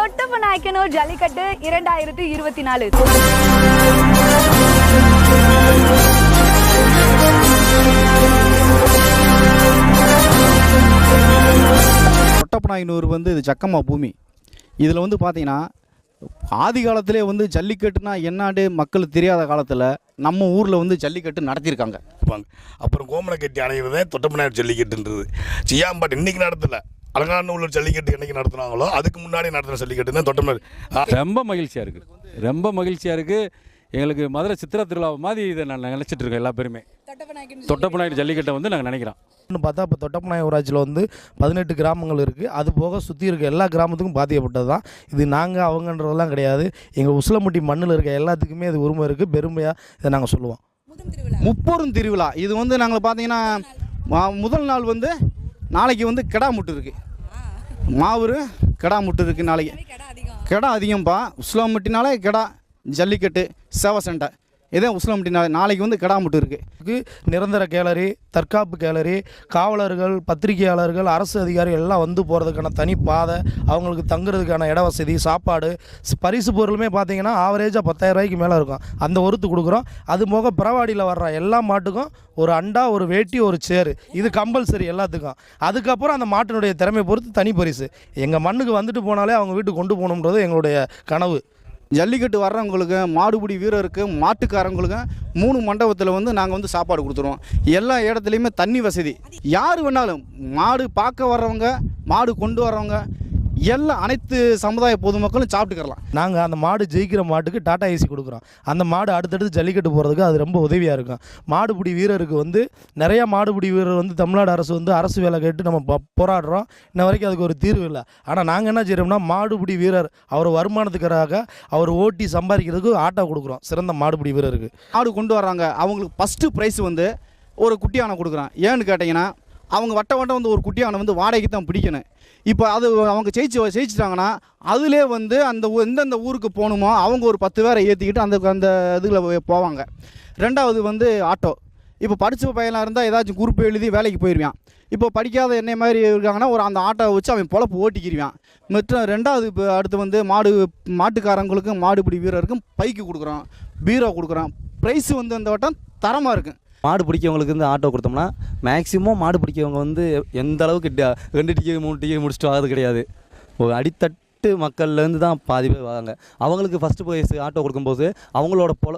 தொட்டப்ப நாயக்கனூர் ஜல்லிக்கட்டு இரண்டாயிரத்தி இருபத்தி நாலு. ஒட்டப்பநாயனூர் வந்து இது சக்கமா பூமி. இதில் வந்து பார்த்தீங்கன்னா ஆதி காலத்திலே வந்து ஜல்லிக்கட்டுனா என்னாண்டு மக்களுக்கு தெரியாத காலத்தில் நம்ம ஊரில் வந்து ஜல்லிக்கட்டு நடத்தியிருக்காங்க. அப்புறம் கோமணக்கட்டி அணைகிறதே தொட்டப்பநாயர் ஜல்லிக்கட்டுன்றது. செய்யாம்பாட்டு இன்னைக்கு நடத்தல. அலங்காநல்லூர் ஜல்லிக்கட்டு என்னைக்கு நடத்துனாங்களோ அதுக்கு முன்னாடி நடத்துன ஜல்லிக்கட்டு தான் தொட்டப்பநாயர் ரொம்ப மகிழ்ச்சியாக இருக்குது ரொம்ப மகிழ்ச்சியாக இருக்குது எங்களுக்கு மதுரை சித்திரா திருவிழா மாதிரி இதை நான் நினச்சிட்டு இருக்கோம் எல்லா பேருமே. தொட்டப்பநாயர் ஜல்லிக்கட்டை வந்து நாங்கள் நினைக்கிறோம். பார்த்தா இப்போ தொட்டப்பநாய ஊராட்சியில் வந்து பதினெட்டு கிராமங்கள் இருக்குது அது போக சுற்றி இருக்க எல்லா கிராமத்துக்கும் பாதிக்கப்பட்டது தான் இது நாங்கள் அவங்கன்றதெல்லாம் கிடையாது. எங்கள் உசிலம்பட்டி மண்ணில் இருக்க எல்லாத்துக்குமே இது உரிமை இருக்குது பெருமையாக இதை நாங்கள் சொல்லுவோம். முப்பெரும் திருவிழா. இது வந்து நாங்கள் பார்த்தீங்கன்னா முதல் நாள் வந்து நாளைக்கு வந்து கிடா முட்டு இருக்குது மாவூர் கிடா முட்டு இருக்குது நாளைக்கு. கிடா அதிகம்ப்பா உஸ்லாம்பட்டினாலே கிடா ஜல்லிக்கட்டு சேவை சண்டை. இதே உஸ்லாம்பட்டினாலே நாளைக்கு வந்து கெடாமுட்டு இருக்குது இதுக்கு நிரந்தர கேலரி தற்காப்பு கேலரி காவலர்கள் பத்திரிகையாளர்கள் அரசு அதிகாரிகள் எல்லாம் வந்து போகிறதுக்கான தனி பாதை அவங்களுக்கு தங்குறதுக்கான இட வசதி சாப்பாடு பரிசு பொருளுமே பார்த்தீங்கன்னா ஆவரேஜாக பத்தாயிரம் ரூபாய்க்கு மேலே இருக்கும். அந்த ஒருத்து கொடுக்குறோம். அது போக பிறவாடியில் வர்ற எல்லா மாட்டுக்கும் ஒரு அண்டா ஒரு வேட்டி ஒரு சேரு இது கம்பல்சரி எல்லாத்துக்கும். அதுக்கப்புறம் அந்த மாட்டினுடைய திறமை பொறுத்து தனி பரிசு. எங்கள் மண்ணுக்கு வந்துட்டு போனாலே அவங்க வீட்டுக்கு கொண்டு போகணுன்றது எங்களுடைய கனவு. ஜல்லிக்கட்டு வர்றவங்களுக்கு மாடுபிடி வீரருக்கு மாட்டுக்காரங்களுக்கு மூணு மண்டபத்தில் வந்து நாங்கள் வந்து சாப்பாடு கொடுத்துருவோம் எல்லா இடத்துலையுமே தண்ணி வசதி. யார் வேணாலும் மாடு பார்க்க வர்றவங்க மாடு கொண்டு வர்றவங்க எல்லா அனைத்து சமுதாய பொதுமக்களும் சாப்பிட்டுக்கிறலாம். நாங்கள் அந்த மாடு ஜெயிக்கிற மாட்டுக்கு டாடா ஏசி கொடுக்குறோம். அந்த மாடு அடுத்தடுத்து ஜல்லிக்கட்டு போகிறதுக்கு அது ரொம்ப உதவியாக இருக்கும். மாடுபிடி வீரருக்கு வந்து நிறையா மாடுபிடி வீரர் வந்து தமிழ்நாடு அரசு வந்து அரசு வேலை கேட்டு நம்ம ப- போராடுறோம். இன்ன வரைக்கும் அதுக்கு ஒரு தீர்வு இல்லை. ஆனால் நாங்கள் என்ன செய்கிறோம்னா மாடுபிடி வீரர் அவர் வருமானத்துக்காக அவர் ஓட்டி சம்பாதிக்கிறதுக்கு ஆட்டோ கொடுக்குறோம். சிறந்த மாடுபிடி வீரருக்கு. மாடு கொண்டு வர்றாங்க. அவங்களுக்கு ஃபஸ்ட்டு ப்ரைஸ் வந்து ஒரு குட்டி யானை கொடுக்குறான். ஏன்னு கேட்டிங்கன்னா அவங்க வட்ட வட்டம் வந்து ஒரு குட்டி யானை வந்து வாடகைக்கு தான் பிடிக்கணும். இப்போ அது அவங்க ஜெயிச்சு ஜெயிச்சிட்டாங்கன்னா அதிலே வந்து அந்த ஊ- எந்தெந்த ஊருக்கு போகணுமோ அவங்க ஒரு பத்து பேரை ஏற்றிக்கிட்டு அந்த அந்த இதில் போவாங்க. ரெண்டாவது வந்து ஆட்டோ. இப்போ படித்த பையனாக இருந்தால் ஏதாச்சும் குரூப் எழுதி வேலைக்கு போயிடுவான் இப்போ படிக்காத என்னை மாதிரி இருக்காங்கன்னா ஒரு அந்த ஆட்டோவை வச்சு அவன் பொழப்பு ஓட்டிக்கிடுவான் மற்றும் ரெண்டாவது இப்போ அடுத்து வந்து மாடு மாட்டுக்காரங்களுக்கும் மாடுபிடி வீரருக்கும் பைக்கு கொடுக்குறோம் பீரோ கொடுக்குறோம் ப்ரைஸ் வந்து அந்த வட்டம் தரமாக இருக்கும் மாடு பிடிக்கவங்களுக்கு வந்து ஆட்டோ கொடுத்தோம்னா மேக்ஸிமம் மாடு பிடிக்கவங்க வந்து எந்த அளவுக்கு ட- ரெண்டு டிக்கெட் மூணு டிக்கெட் முடிச்சுட்டு வர்றது கிடையாது. ஒரு அடித்தட்டு மக்கள்லேருந்து தான் பாதி பேர் வராங்க. அவங்களுக்கு ஃபஸ்ட்டு ப்ரைஸ் ஆட்டோ கொடுக்கும்போது அவங்களோட பொல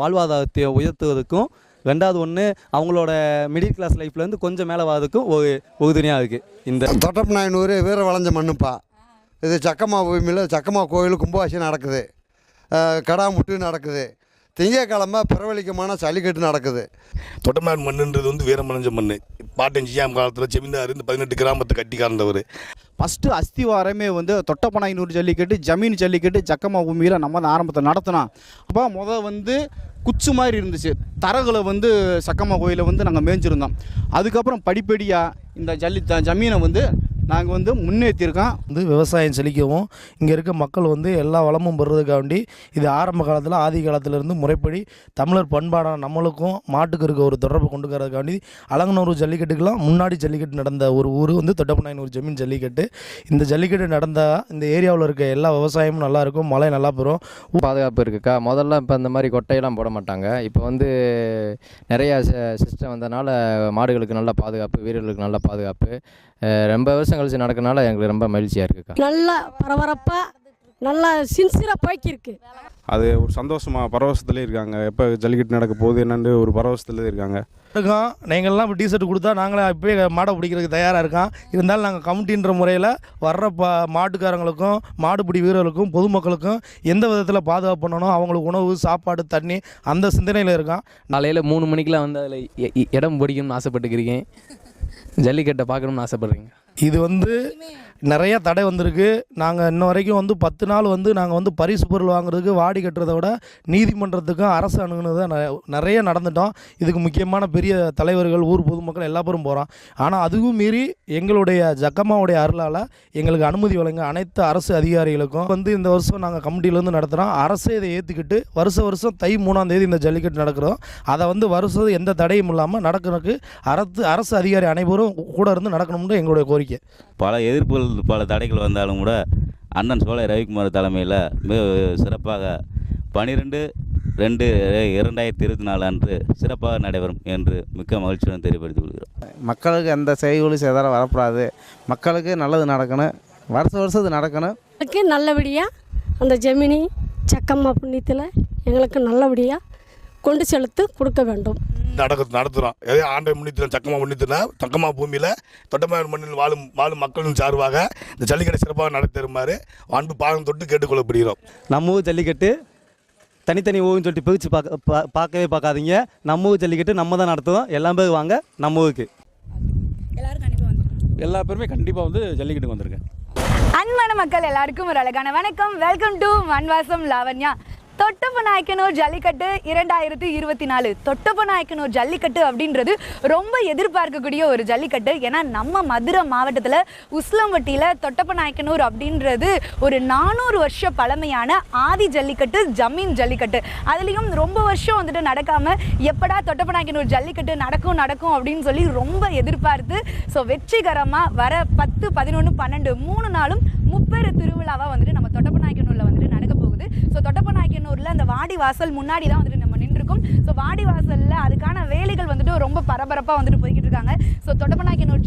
வாழ்வாதாரத்தை உயர்த்துவதற்கும் ரெண்டாவது ஒன்று அவங்களோட மிடில் கிளாஸ் லைஃப்லேருந்து கொஞ்சம் மேலே வரதுக்கும் ஒரு உறுதுணையாக இருக்குது இந்த தொட்டப்பநாயனூர் வீர வளைஞ்ச மண்ணுப்பா. இது சக்கமா பூமியில் சக்கமா கோயில் கும்பாபிஷேகம் நடக்குது. கடாமுட்டு நடக்குது. திங்கக்கிழமை பிரவலிக்கமான ஜல்லிக்கட்டு நடக்குது. தொட்டப்பநாயர் மண்ணுன்றது வந்து வீரமலைஞ்ச மண் பாட்டன் செய்யாம் காலத்தில் செமிந்தார் இந்த பதினெட்டு கிராமத்தை கட்டி கார்ந்தவர் ஃபஸ்ட்டு அஸ்திவாரமே வந்து தொட்டப்பநாயனூர் ஜல்லிக்கட்டு ஜமீன் ஜல்லிக்கட்டு ஜக்கமா பூமியில் நம்ம தான் ஆரம்பத்தை நடத்தினோம் அப்போ முத வந்து குச்சு மாதிரி இருந்துச்சு. தரகளை வந்து சக்கமா கோயிலை வந்து நாங்கள் மேய்ஞ்சிருந்தோம். அதுக்கப்புறம் படிப்படியாக இந்த ஜல்லி த- ஜமீனை வந்து நாங்கள் வந்து முன்னேற்றிருக்கோம் வந்து விவசாயம் செழிக்கவும் இங்கே இருக்க மக்கள் வந்து எல்லா வளமும் பெறுறதுக்காண்டி இது ஆரம்ப காலத்தில் ஆதி காலத்திலேருந்து முறைப்படி தமிழர் பண்பாடான நம்மளுக்கும் மாட்டுக்கு இருக்க ஒரு தொடர்பு கொண்டு வரதுக்காண்டி அலங்கனூர் ஜல்லிக்கட்டுக்கெல்லாம் முன்னாடி ஜல்லிக்கட்டு நடந்த ஒரு ஊர் வந்து தொட்டப்பநாயனூர் ஜமீன் ஜல்லிக்கட்டு. இந்த ஜல்லிக்கட்டு நடந்தால் இந்த ஏரியாவில் இருக்க எல்லா விவசாயமும் நல்லா இருக்கும் மழை நல்லா பெறும். பாதுகாப்பு இருக்குக்கா. முதல்ல இப்போ இந்த மாதிரி கொட்டையெல்லாம் போட மாட்டாங்க. இப்போ வந்து நிறையா சிஸ்டம் வந்தனால மாடுகளுக்கு நல்ல பாதுகாப்பு வீரர்களுக்கு நல்ல பாதுகாப்பு. ரொம்ப வருஷம் கழிச்சு நடக்கனால எங்களுக்கு ரொம்ப மகிழ்ச்சியாக இருக்குக்கா நல்லா பரபரப்பாக நல்லா சின்சியராக போய்க்கிருக்கு. அது ஒரு சந்தோஷமா பரவசத்துலேயே இருக்காங்க. எப்போ ஜல்லிக்கட்டு நடக்க போகுது என்னன்னு ஒரு பரவசத்துலேயே இருக்காங்க. இருக்கோம். நீங்கள்லாம் இப்போ டிஷர்ட் கொடுத்தா நாங்களே இப்போயே மாடை பிடிக்கிறதுக்கு தயாராக இருக்கோம். இருந்தாலும் நாங்கள் கமிட்டின்ற முறையில் வர்ற ப மாட்டுக்காரங்களுக்கும் மாடுபிடி வீரர்களுக்கும் பொதுமக்களுக்கும் எந்த விதத்தில் பாதுகாப்பு பண்ணணும் அவங்களுக்கு உணவு சாப்பாடு தண்ணி அந்த சிந்தனையில் இருக்கோம். காலையில் மூணு மணிக்கெலாம் வந்து அதில் இடம் பிடிக்கணும்னு ஆசைப்பட்டுக்கிறீங்க ஜல்லிக்கட்டை பார்க்கணும்னு ஆசைப்பட்றீங்க? இது வந்து நிறைய தடை வந்திருக்கு. நாங்கள் இன்ன வரைக்கும் வந்து பத்து நாள் வந்து நாங்கள் வந்து பரிசு பொருள் வாங்குறதுக்கு வாடி கட்டுறதை விட நீதிமன்றத்துக்கும் அரசு அணுகுனது நிறைய நடந்துட்டோம். இதுக்கு முக்கியமான பெரிய தலைவர்கள் ஊர் பொதுமக்கள் எல்லா பேரும் போகிறோம் ஆனால் அதுவும் மீறி எங்களுடைய ஜக்கம்மாவுடைய அருளால் எங்களுக்கு அனுமதி வழங்க அனைத்து அரசு அதிகாரிகளுக்கும் வந்து இந்த வருஷம் நாங்கள் கமிட்டியிலேருந்து நடத்துகிறோம் அரசே இதை ஏற்றுக்கிட்டு வருஷ வருஷம் தை மூணாம் தேதி இந்த ஜல்லிக்கட்டு நடக்கிறோம். அதை வந்து வருஷம் எந்த தடையும் இல்லாமல் நடக்கிறதுக்கு அரசு அரசு அதிகாரி அனைவரும் கூட இருந்து நடக்கணும்னு எங்களுடைய கோரிக்கை. பல எதிர்ப்புகள் பல தடைகள் வந்தாலும் கூட அண்ணன் சோலை ரவிக்குமார் தலைமையில் மிக சிறப்பாக பனிரெண்டு ரெண்டு இரண்டாயிரத்தி இருபத்தி நாலு அன்று சிறப்பாக நடைபெறும் என்று மிக்க மகிழ்ச்சியுடன் தெரியப்படுத்திக் கொள்கிறோம். மக்களுக்கு எந்த செய்கூலி சேதாரம் வரக்கூடாது மக்களுக்கு நல்லது நடக்கணும். வருஷம் வருஷம் இது நடக்கணும். எங்களுக்கு நல்லபடியாக அந்த ஜெமினி சக்கம்மா புண்ணியத்தில் எங்களுக்கு நல்லபடியாக கொண்டு செலுத்து கொடுக்க வேண்டும். நடக்க நடத்துகிறோம் எதே ஆண்டை முன்னித்தில் சக்கமா முன்னித்தில் தக்கமா பூமியில் தொட்டமார் மண்ணில் வாழும் வாழும் மக்களின் சார்பாக இந்த ஜல்லிக்கட்டை சிறப்பாக நடத்தி தருமாறு அன்பு பாகம் தொட்டு கேட்டுக்கொள்ளப்படுகிறோம். நம்ம ஊர் ஜல்லிக்கட்டு தனித்தனி ஊருன்னு சொல்லிட்டு பிரித்து பார்க்க பா- பார்க்கவே பார்க்காதீங்க. நம்ம ஊர் ஜல்லிக்கட்டு நம்ம தான் நடத்துவோம் எல்லா பேரும் வாங்க நம்ம ஊருக்கு. எல்லாரும் கண்டிப்பா வந்து எல்லா பேருமே கண்டிப்பாக வந்து ஜல்லிக்கட்டுக்கு வந்திருக்கேன். அன்பான மக்கள் எல்லாருக்கும் ஒரு அழகான வணக்கம். வெல்கம் டு மண்வாசம் லாவண்யா தொட்டப்ப நாயக்கனூர் ஜல்லிக்கட்டு இரண்டாயிரத்தி இருபத்தி நாலு. தொட்டப்ப நாயக்கனூர் ஜல்லிக்கட்டு அப்படின்றது ரொம்ப எதிர்பார்க்கக்கூடிய ஒரு ஜல்லிக்கட்டு. ஏன்னா நம்ம மதுரை மாவட்டத்தில் உஸ்லம்பட்டியில் தொட்டப்ப நாயக்கனூர் அப்படின்றது ஒரு நானூறு வருஷ பழமையான ஆதி ஜல்லிக்கட்டு ஜமீன் ஜல்லிக்கட்டு. அதுலேயும் ரொம்ப வருஷம் வந்துட்டு நடக்காம எப்படா தொட்டப்ப நாயக்கனூர் ஜல்லிக்கட்டு நடக்கும் நடக்கும் அப்படின்னு சொல்லி ரொம்ப எதிர்பார்த்து ஸோ வெற்றிகரமாக வர பத்து பதினொன்று பன்னெண்டு மூணு நாளும் முப்பெரு திருவிழாவாக வந்துட்டு நம்ம தொட்டப்ப நாயக்கனூரில் வந்துட்டு நடக்க போகுது. ஸோ தொட்டப்ப நாயக்கனூரில் அந்த வாடி வாசல் முன்னாடி தான் வந்துட்டு இருக்கும் ஸோ வாடி வாசலில் அதுக்கான வேலைகள் வந்துட்டு ரொம்ப பரபரப்பாக வந்துட்டு போய்கிட்டு இருக்காங்க ஸோ தொட்டப்ப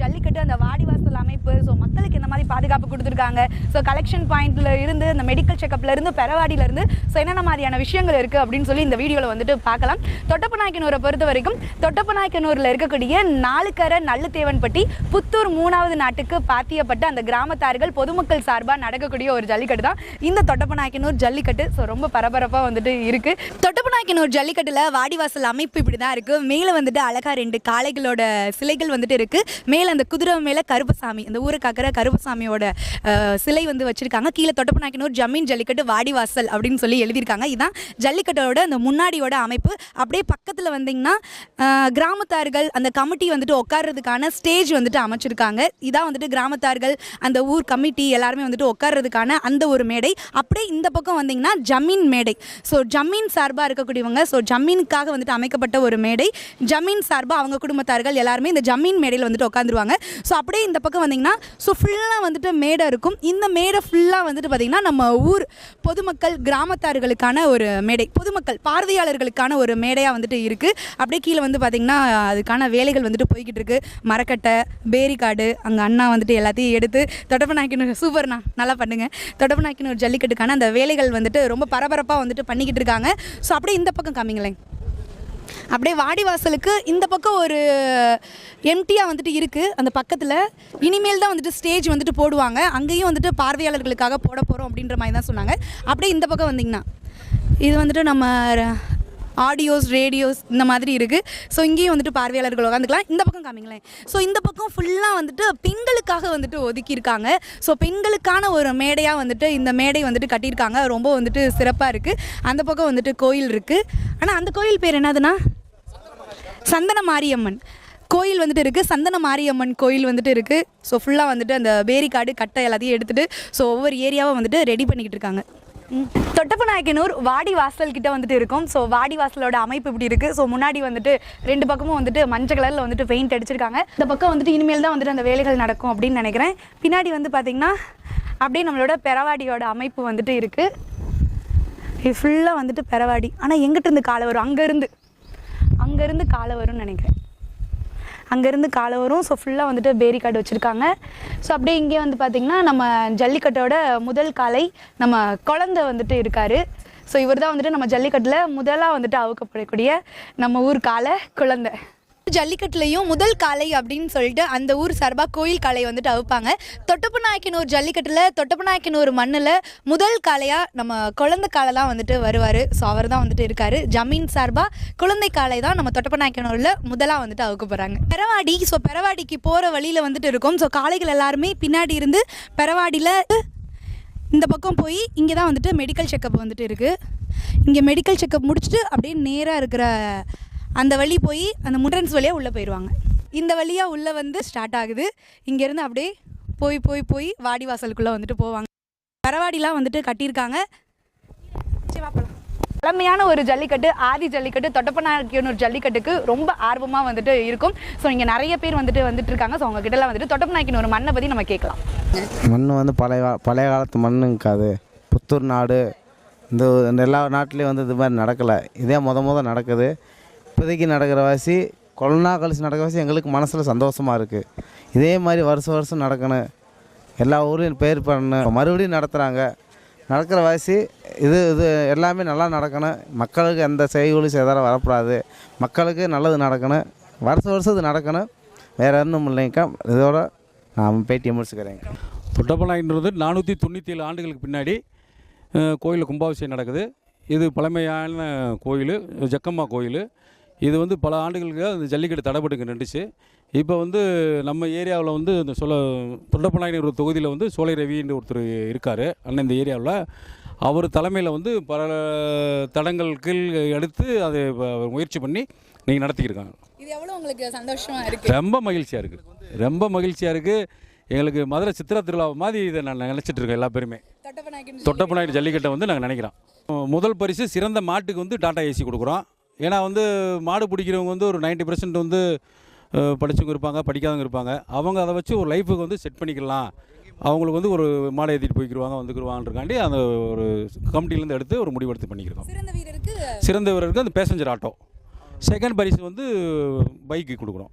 ஜல்லிக்கட்டு அந்த வாடி வாசல் அமைப்பு ஸோ மக்களுக்கு இந்த மாதிரி பாதுகாப்பு கொடுத்துருக்காங்க. ஸோ கலெக்ஷன் பாயிண்ட்ல இருந்து இந்த மெடிக்கல் செக்கப்ல இருந்து பெறவாடியில இருந்து ஸோ என்னென்ன மாதிரியான விஷயங்கள் இருக்கு அப்படின்னு சொல்லி இந்த வீடியோவில் வந்துட்டு பார்க்கலாம். தொட்டப்பநாயக்கனூரை பொறுத்த வரைக்கும் தொட்டப்பநாயக்கனூரில் இருக்கக்கூடிய நாலுக்கரை நல்லுத்தேவன்பட்டி புத்தூர் மூணாவது நாட்டுக்கு பாத்தியப்பட்ட அந்த கிராமத்தார்கள் பொதுமக்கள் சார்பாக நடக்கக்கூடிய ஒரு ஜல்லிக்கட்டு தான் இந்த தொட்டப்பநாயக்கனூர் ஜல்லிக்கட்டு ஸோ ரொம்ப பரபரப்பாக வந்துட்டு இருக்கு. தொட்டப்பநாயக்கனூர் ஜல்லிக்கட்டு ஜல்லிக்கட்டில் வாடிவாசல் அமைப்பு இப்படி தான் இருக்குது மேலே வந்துட்டு அழகாக ரெண்டு காளைகளோட சிலைகள் வந்துட்டு இருக்குது மேலே அந்த குதிரை மேலே கருப்பசாமி அந்த ஊரை காக்கிற கருப்பசாமியோட சிலை வந்து வச்சுருக்காங்க. கீழே தொட்டப்பநாயக்கனூர் ஜமீன் ஜல்லிக்கட்டு வாடிவாசல் அப்படின்னு சொல்லி எழுதியிருக்காங்க. இதுதான் ஜல்லிக்கட்டோட அந்த முன்னாடியோட அமைப்பு. அப்படியே பக்கத்தில் வந்தீங்கன்னா கிராமத்தார்கள் அந்த கமிட்டி வந்துட்டு உட்கார்றதுக்கான ஸ்டேஜ் வந்துட்டு அமைச்சிருக்காங்க. இதான் வந்துட்டு கிராமத்தார்கள் அந்த ஊர் கமிட்டி எல்லாருமே வந்துட்டு உட்கார்றதுக்கான அந்த ஒரு மேடை. அப்படியே இந்த பக்கம் வந்தீங்கன்னா ஜமீன் மேடை. ஸோ ஜமீன் சார்பாக இருக்கக்கூடியவங்க ஸோ ஜமீனுக்காக வந்துட்டு அமைக்கப்பட்ட ஒரு மேடை. ஜமீன் சார்பாக அவங்க குடும்பத்தார்கள் எல்லாருமே இந்த ஜமீன் மேடையில் வந்துட்டு உட்காந்துருவாங்க ஸோ அப்படியே இந்த பக்கம் வந்தீங்கன்னா ஸோ ஃபுல்லாக வந்துட்டு மேடை இருக்கும். இந்த மேடை ஃபுல்லாக வந்துட்டு பார்த்திங்கன்னா நம்ம ஊர் பொதுமக்கள் கிராமத்தார்களுக்கான ஒரு மேடை. பொதுமக்கள் பார்வையாளர்களுக்கான ஒரு மேடையாக வந்துட்டு இருக்குது அப்படியே கீழே வந்து பார்த்திங்கன்னா அதுக்கான வேலைகள் வந்துட்டு போய்கிட்டு இருக்கு மரக்கட்டை பேரிக்காடு அங்கே அண்ணா வந்துட்டு எல்லாத்தையும் எடுத்து தொட்டப்ப நாய்க்கணும் சூப்பர்ண்ணா நல்லா பண்ணுங்க. தொட்டப்ப ஒரு ஜல்லிக்கட்டுக்கான அந்த வேலைகள் வந்துட்டு ரொம்ப பரபரப்பாக வந்துட்டு பண்ணிக்கிட்டு இருக்காங்க ஸோ அப்படியே இந்த பக்கம் கம்மி காமிங்களேன் அப்படியே வாடிவாசலுக்கு இந்த பக்கம் ஒரு எம்டியாக வந்துட்டு இருக்குது அந்த பக்கத்தில் இனிமேல் தான் வந்துட்டு ஸ்டேஜ் வந்துட்டு போடுவாங்க. அங்கேயும் வந்துட்டு பார்வையாளர்களுக்காக போட போகிறோம் அப்படின்ற மாதிரி தான் சொன்னாங்க. அப்படியே இந்த பக்கம் வந்தீங்கன்னா. இது வந்துட்டு நம்ம ஆடியோஸ் ரேடியோஸ் இந்த மாதிரி இருக்குது ஸோ இங்கேயும் வந்துட்டு பார்வையாளர்கள் உட்காந்துக்கலாம் இந்த பக்கம் காமிங்களேன். ஸோ இந்த பக்கம் ஃபுல்லாக வந்துட்டு பெண்களுக்காக வந்துட்டு ஒதுக்கியிருக்காங்க. ஸோ பெண்களுக்கான ஒரு மேடையாக வந்துட்டு இந்த மேடை வந்துட்டு கட்டியிருக்காங்க. ரொம்ப வந்துட்டு சிறப்பாக இருக்குது அந்த பக்கம் வந்துட்டு கோயில் இருக்குது ஆனால் அந்த கோயில் பேர் என்னதுன்னா? சந்தன மாரியம்மன் கோயில் வந்துட்டு இருக்குது சந்தன மாரியம்மன் கோயில் வந்துட்டு இருக்குது ஸோ ஃபுல்லாக வந்துட்டு அந்த பேரிக்காடு கட்டை எல்லாத்தையும் எடுத்துகிட்டு ஸோ ஒவ்வொரு ஏரியாவும் வந்துட்டு ரெடி பண்ணிக்கிட்டு இருக்காங்க. தொட்டப்பநாயக்கனூர் வாடி வாசல் கிட்ட வந்துட்டு இருக்கும். ஸோ வாடி வாசலோட அமைப்பு இப்படி இருக்குது ஸோ முன்னாடி வந்துட்டு ரெண்டு பக்கமும் வந்துட்டு மஞ்சள் கலரில் வந்துட்டு பெயிண்ட் அடிச்சிருக்காங்க. இந்த பக்கம் வந்துட்டு இனிமேல் தான் வந்துட்டு அந்த வேலைகள் நடக்கும் அப்படின்னு நினைக்கிறேன். பின்னாடி வந்து பார்த்திங்கன்னா அப்படியே நம்மளோட பெறவாடியோட அமைப்பு வந்துட்டு இருக்குது இது ஃபுல்லாக வந்துட்டு பெறவாடி ஆனால் எங்கிட்ட இருந்து காலை வரும்? அங்கேருந்து. அங்கேருந்து காலை வரும்னு நினைக்கிறேன். அங்கேருந்து காலை வரும். ஸோ ஃபுல்லாக வந்துட்டு பேரிகார்டு வச்சுருக்காங்க. ஸோ அப்படியே இங்கே வந்து பார்த்திங்கன்னா நம்ம ஜல்லிக்கட்டோட முதல் காலை நம்ம குழந்தை வந்துட்டு இருக்கார். ஸோ இவர் தான் வந்துட்டு நம்ம ஜல்லிக்கட்டில் முதலாக வந்துட்டு அவுக்கப்படக்கூடிய நம்ம ஊர் காலை குழந்தை. ஜல்லிக்கட்டுலையும் முதல் காளை அப்படின்னு சொல்லிட்டு அந்த ஊர் சார்பாக கோயில் காலை வந்துட்டு அவுப்பாங்க. தொட்டப்பநாயக்கனூர் ஜல்லிக்கட்டில் தொட்டப்பநாயக்கனூர் மண்ணில் முதல் காளையாக நம்ம குழந்தை காலைலாம் வந்துட்டு வருவார். ஸோ அவர் தான் வந்துட்டு இருக்காரு. ஜமீன் சார்பாக குழந்தை காளை தான் நம்ம தொட்டப்பநாயக்கனூரில் முதலாக வந்துட்டு அவுக்க போகிறாங்க பெறவாடி ஸோ பெறவாடிக்கு போகிற வழியில் வந்துட்டு இருக்கும். ஸோ காளைகள் எல்லாருமே பின்னாடி இருந்து பெறவாடியில் இந்த பக்கம் போய் இங்கே தான் வந்துட்டு மெடிக்கல் செக்கப் வந்துட்டு இருக்குது இங்கே மெடிக்கல் செக்கப் முடிச்சுட்டு அப்படியே நேராக இருக்கிற அந்த வழி போய் அந்த முட்ரன்ஸ் வழியாக உள்ளே போயிடுவாங்க இந்த வழியாக உள்ளே வந்து ஸ்டார்ட் ஆகுது. இங்கேருந்து அப்படியே போய் போய் போய் வாடி வாசலுக்குள்ளே வந்துட்டு போவாங்க. பரவாடிலாம் வந்துட்டு கட்டியிருக்காங்க. சரி, பழமையான ஒரு ஜல்லிக்கட்டு ஆதி ஜல்லிக்கட்டு தொட்டப்பநாயக்கனூர் ஜல்லிக்கட்டுக்கு ரொம்ப ஆர்வமாக வந்துட்டு இருக்கும். ஸோ இங்கே நிறைய பேர் வந்துட்டு வந்துட்டு இருக்காங்க ஸோ அவங்க வந்துட்டு தொட்டப்பநாயக்கின் ஒரு மண்ணை பற்றி நம்ம கேட்கலாம். மண் வந்து பழைய பழைய காலத்து மண்ணுங்காது புத்தூர் நாடு இந்த இந்த எல்லா நாட்டிலையும் வந்து இது மாதிரி நடக்கலை. இதே முத முத நடக்குது. இப்போதைக்கு நடக்கிற வாசி கொரோனா கழிச்சு நடக்கிற வாசி எங்களுக்கு மனசில் சந்தோஷமாக இருக்குது இதே மாதிரி வருஷம் வருஷம் நடக்கணும். எல்லா ஊர்லேயும் பேர் பண்ணணும். மறுபடியும் நடத்துகிறாங்க நடக்கிற வாசி இது இது எல்லாமே நல்லா நடக்கணும். மக்களுக்கு எந்த செய்கூலி சேதாரம் வரக்கூடாது. மக்களுக்கு நல்லது நடக்கணும். வருஷம் வருஷம் இது நடக்கணும். வேறு ஒன்றும் இல்லைங்கக்கா. இதோட நான் பேட்டியை முடிச்சுக்கிறேங்க தொட்டப்பநாயக்கன்றது நானூற்றி தொண்ணூற்றி ஏழு ஆண்டுகளுக்கு பின்னாடி கோயில் கும்பாபிஷேகம் நடக்குது. இது பழமையான கோயில் ஜக்கம்மா கோயில். இது வந்து பல ஆண்டுகளுக்கு அந்த ஜல்லிக்கட்டு தடைப்பட்டுங்க நின்றுச்சு. இப்போ வந்து நம்ம ஏரியாவில் வந்து இந்த சொல்ல தொண்டப்பநாயகர் ஒரு தொகுதியில் வந்து சோலை ரவின்னு ஒருத்தர் இருக்கார் அண்ணன் இந்த ஏரியாவில். அவர் தலைமையில் வந்து பல தடங்கள் கீழ் எடுத்து அதை முயற்சி பண்ணி நீங்கள் நடத்திக்கிருக்காங்க. இது எவ்வளோ உங்களுக்கு சந்தோஷமாக இருக்கு? ரொம்ப மகிழ்ச்சியாக இருக்குது ரொம்ப மகிழ்ச்சியாக இருக்குது எங்களுக்கு மதுரை சித்திரா திருவிழா மாதிரி இதை நான் நினச்சிட்டு இருக்கேன் எல்லா பேருமே. தொட்டப்பநாயகர் ஜல்லிக்கட்டை. வந்து நாங்கள் நினைக்கிறோம். முதல் பரிசு சிறந்த மாட்டுக்கு வந்து டாடா ஏசி கொடுக்குறோம். ஏன்னா வந்து மாடு பிடிக்கிறவங்க வந்து ஒரு 90% பர்சன்ட் வந்து அஹ், படிச்சவங்க இருப்பாங்க படிக்காதவங்க இருப்பாங்க. அவங்க அதை வச்சு ஒரு லைஃபுக்கு வந்து செட் பண்ணிக்கலாம். அவங்களுக்கு வந்து ஒரு மாடை ஏற்றிட்டு போய்க்கிருவாங்க வந்துக்கிருவாங்கன்றக்காண்டி அந்த ஒரு கமிட்டிலேருந்து எடுத்து ஒரு முடிவெடுத்து பண்ணிக்கிறோம். சிறந்த வீரருக்கு சிறந்த வீரருக்கு அந்த பேசஞ்சர் ஆட்டோ செகண்ட் பரிசு வந்து பைக்கு கொடுக்குறோம்.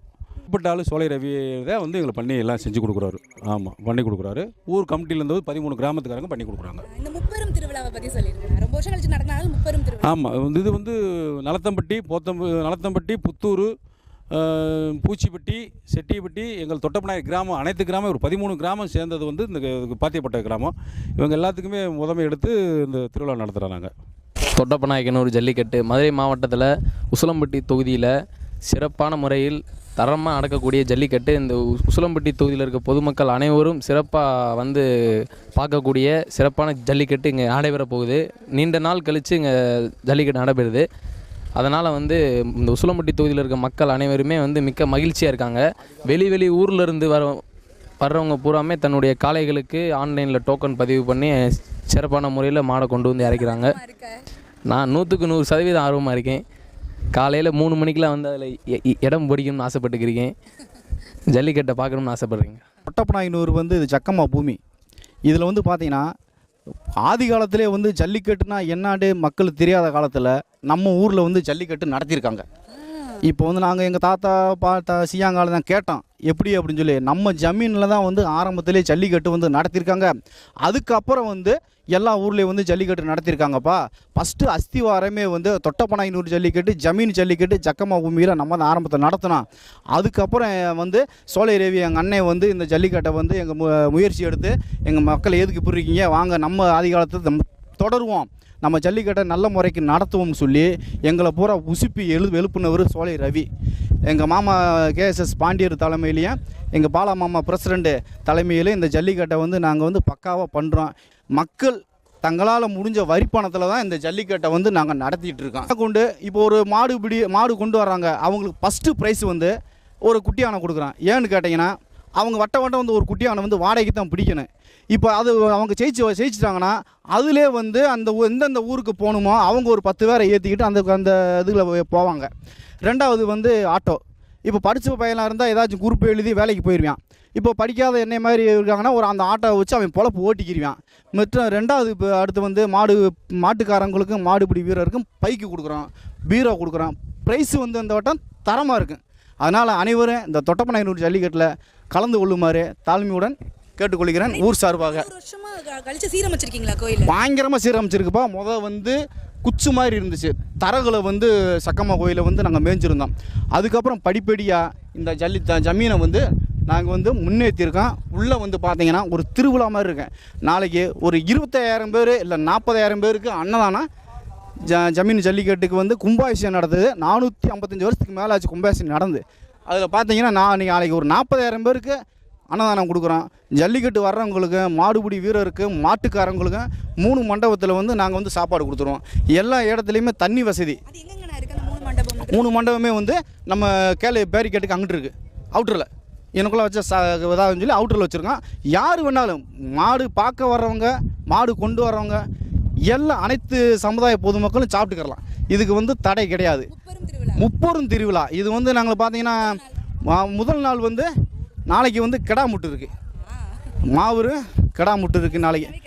பட்டாலும் சோலை ரவி தான் வந்து எங்களை பண்ணி எல்லாம் செஞ்சு கொடுக்குறாரு. ஆமாம் பண்ணி கொடுக்குறாரு. ஊர் கமிட்டிலேருந்து வந்து பதிமூணு கிராமத்துக்காரங்க பண்ணி கொடுக்குறாங்க. இந்த முப்பெரும் திருவிழாவை பற்றி சொல்லியிருக்கேன் ரொம்ப வருஷம் கழிச்சு நடத்தினாலும் முப்பெரும் திருவிழா. ஆமாம் வந்து இது வந்து நலத்தம்பட்டி போத்தம் நலத்தம்பட்டி புத்தூர் பூச்சிப்பட்டி செட்டிப்பட்டி எங்கள் தொட்டப்பநாயர் கிராமம் அனைத்து கிராமம் ஒரு பதிமூணு கிராமம் சேர்ந்தது வந்து இந்த பாத்தியப்பட்ட கிராமம். இவங்க எல்லாத்துக்குமே முதன்மை எடுத்து இந்த திருவிழா நடத்துகிறோம் நாங்கள் தொட்டப்பநாயக்கனூர் ஜல்லிக்கட்டு மதுரை மாவட்டத்தில் உசிலம்பட்டி தொகுதியில் சிறப்பான முறையில் தரமாக நடக்கக்கூடிய ஜல்லிக்கட்டு. இந்த உ- உசிலம்பட்டி தொகுதியில் இருக்க பொதுமக்கள் அனைவரும் சிறப்பாக வந்து பார்க்கக்கூடிய சிறப்பான ஜல்லிக்கட்டு இங்கே நடைபெற போகுது. நீண்ட நாள் கழித்து இங்கே ஜல்லிக்கட்டு நடைபெறுது. அதனால் வந்து இந்த உசிலம்பட்டி தொகுதியில் இருக்க மக்கள் அனைவருமே வந்து மிக்க மகிழ்ச்சியாக இருக்காங்க. வெளி வெளி ஊர்லேருந்து வர வர்றவங்க பூராமே தன்னுடைய காளைகளுக்கு ஆன்லைனில் டோக்கன் பதிவு பண்ணி சிறப்பான முறையில் மாடை கொண்டு வந்து இறக்கிறாங்க. நான் நூற்றுக்கு நூறு சதவீதம் ஆர்வமாக இருக்கேன். காலையில் மூணு மணிக்கெலாம் வந்து அதில் இடம் பிடிக்கணும்னு ஆசைப்பட்டுக்கிறீங்க ஜல்லிக்கட்டை பார்க்கணும்னு ஆசைப்பட்றீங்க. ஒட்டப்பநாயனூர் வந்து இது சக்கம்மா பூமி. இதில் வந்து பார்த்தீங்கன்னா ஆதி காலத்திலே வந்து ஜல்லிக்கட்டுனா என்னாண்டு மக்கள் தெரியாத காலத்தில் நம்ம ஊரில் வந்து ஜல்லிக்கட்டு நடத்தியிருக்காங்க இப்போ வந்து நாங்கள் எங்கள் தாத்தா பாத்தா சியாங்கால தான் கேட்டோம். எப்படி அப்படின்னு சொல்லி நம்ம ஜமீனில் தான் வந்து ஆரம்பத்திலே ஜல்லிக்கட்டு வந்து நடத்தியிருக்காங்க. அதுக்கப்புறம் வந்து எல்லா ஊர்லேயும் வந்து ஜல்லிக்கட்டு நடத்தியிருக்காங்கப்பா. ஃபஸ்ட்டு அஸ்திவாரமே வந்து தொட்டப்பநாயனூர் ஜல்லிக்கட்டு ஜமீன் ஜல்லிக்கட்டு ஜக்கம்மா பூமியில் நம்ம தான் ஆரம்பத்தில் நடத்தினோம். அதுக்கப்புறம் வந்து சோலை ரவி எங்கள் அண்ணன் வந்து இந்த ஜல்லிக்கட்டை வந்து எங்கள் மு முயற்சி எடுத்து எங்கள் மக்களை எதுக்கு இப்படி இருக்கீங்க வாங்க நம்ம ஆதிகாலத்தை தொடருவோம். நம்ம ஜல்லிக்கட்டை நல்ல முறைக்கு நடத்துவோம்னு சொல்லி எங்களை பூரா உசுப்பி எழு எழுப்புனவர் சோலை ரவி. எங்கள் மாமா கேஎஸ்எஸ் பாண்டியர் தலைமையிலையும் எங்கள் பாலா மாமா பிரசிடண்ட்டு தலைமையில் இந்த ஜல்லிக்கட்டை வந்து நாங்கள் வந்து பக்காவாக பண்ணுறோம் மக்கள் தங்களால் முடிஞ்ச வரி பணத்தில் தான் இந்த ஜல்லிக்கட்டை வந்து நாங்கள் நடத்திட்டு இருக்கோம். கொண்டு இப்போ ஒரு மாடு பிடி மாடு கொண்டு வர்றாங்க. அவங்களுக்கு ஃபஸ்ட்டு ப்ரைஸ் வந்து ஒரு குட்டி யானை கொடுக்குறான் ஏன்னு கேட்டிங்கன்னா அவங்க வட்ட வட்டம் வந்து ஒரு குட்டி அவனை வந்து வாடகைக்கு தான் பிடிக்கணும். இப்போ அது அவங்க ஜெயிச்சு ஜெயிச்சிட்டாங்கன்னா அதிலே வந்து அந்த ஊ- எந்தெந்த ஊருக்கு போகணுமோ அவங்க ஒரு பத்து பேரை ஏற்றிக்கிட்டு அந்த அந்த இதில் போவாங்க. ரெண்டாவது வந்து ஆட்டோ. இப்போ படித்த பையனாக இருந்தால் ஏதாச்சும் குரூப் எழுதி வேலைக்கு போயிடுவான் இப்போ படிக்காத என்னை மாதிரி இருக்காங்கன்னா ஒரு அந்த ஆட்டோவை வச்சு அவன் பொழப்பு ஓட்டிக்கிடுவான் மற்றும் ரெண்டாவது இப்போ அடுத்து வந்து மாடு மாட்டுக்காரங்களுக்கும் மாடுபிடி வீரருக்கும் பைக்கு கொடுக்குறோம் பீரோ கொடுக்குறோம் ப்ரைஸ் வந்து அந்த வட்டம் தரமாக இருக்கும் அதனால் அனைவரும் இந்த தொட்டப்பநாயனூர் ஜல்லிக்கட்டில் கலந்து கொள்ளுமாறு தாழ்மையுடன் கேட்டுக்கொள்கிறேன். ஊர் சார்பாக. கழிச்சு சீரமைச்சிருக்கீங்களா கோயில? பயங்கரமாக சீரமைச்சிருக்குப்பா. முத வந்து குச்சு மாதிரி இருந்துச்சு. தரகுல வந்து சக்கம்மா கோயிலை வந்து நாங்கள் மேய்ஞ்சிருந்தோம். அதுக்கப்புறம் படிப்படியாக இந்த ஜல்லி த ஜமீனை வந்து நாங்கள் வந்து முன்னேற்றிருக்கோம் உள்ளே வந்து பார்த்தீங்கன்னா ஒரு திருவிழா மாதிரி இருக்கேன் நாளைக்கு ஒரு இருபத்தாயிரம் பேர் இல்லை நாற்பதாயிரம் பேருக்கு அன்னதானம் ஜ ஜமீன் ஜல்லிக்கட்டுக்கு வந்து கும்பாபிஷேகம் நடந்தது. நானூற்றி ஐம்பத்தஞ்சு வருஷத்துக்கு மேலே ஆச்சு கும்பாபிஷேகம் நடந்து அதில் பார்த்தீங்கன்னா நான் இன்னைக்கு நாளைக்கு ஒரு நாற்பதாயிரம் பேருக்கு அன்னதானம் கொடுக்குறோம். ஜல்லிக்கட்டு வர்றவங்களுக்கு மாடுபிடி வீரருக்கு மாட்டுக்காரங்களுக்கு மூணு மண்டபத்தில் வந்து நாங்கள் வந்து சாப்பாடு கொடுத்துருவோம். எல்லா இடத்துலையுமே தண்ணி வசதி. மூணு மண்டபம் மூணு மண்டபமே வந்து நம்ம கேளு பேரிகேட்டுக்கு அங்கிட்டு இருக்குது அவுட்டரில். எனக்குள்ளே வச்ச ச இதாகுன்னு சொல்லி அவுட்டரில் வச்சுருக்கோம் யார் வேணாலும் மாடு பார்க்க வர்றவங்க மாடு கொண்டு வர்றவங்க எல்லா அனைத்து சமுதாய பொதுமக்களும் சாப்பிட்டுக்கிறலாம். இதுக்கு வந்து தடை கிடையாது. முப்பெரும் திருவிழா. இது வந்து நாங்கள் பார்த்தீங்கன்னா மா- முதல் நாள் வந்து நாளைக்கு வந்து கிடா முட்டு இருக்குது மாவூர் கிடா முட்டு இருக்குது நாளைக்கு